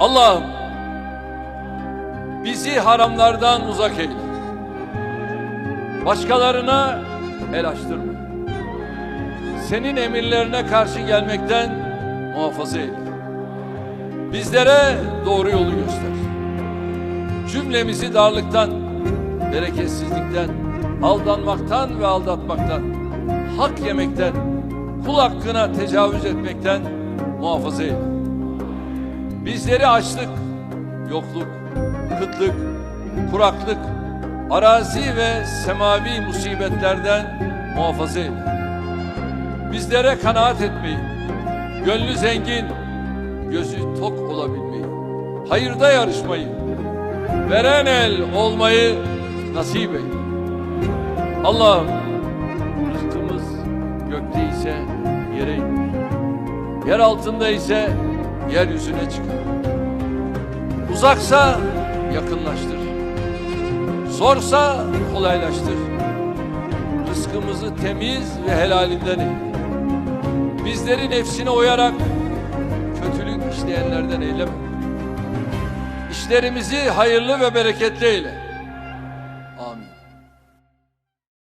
Allah'ım bizi haramlardan uzak eyle. Başkalarına el açtırma. Senin emirlerine karşı gelmekten muhafaza eyle. Bizlere doğru yolu göster. Cümlemizi darlıktan, bereketsizlikten, aldanmaktan ve aldatmaktan, hak yemekten, kul hakkına tecavüz etmekten muhafaza eyle. Bizleri açlık, yokluk, kıtlık, kuraklık, arazi ve semavi musibetlerden muhafaza eyle. Bizlere kanaat etmeyi, gönlü zengin, gözü tok olabilmeyi, hayırda yarışmayı, veren el olmayı nasip eyle. Allah'ım rızkımız gökte ise yere indir. Yer altında ise yeryüzüne çıkar. Uzaksa yakınlaştır. Zorsa kolaylaştır. Rızkımızı temiz ve helalinden eyle. Bizleri nefsine uyarak kötülük işleyenlerden eyleme. İşlerimizi hayırlı ve bereketli eyle. Amin.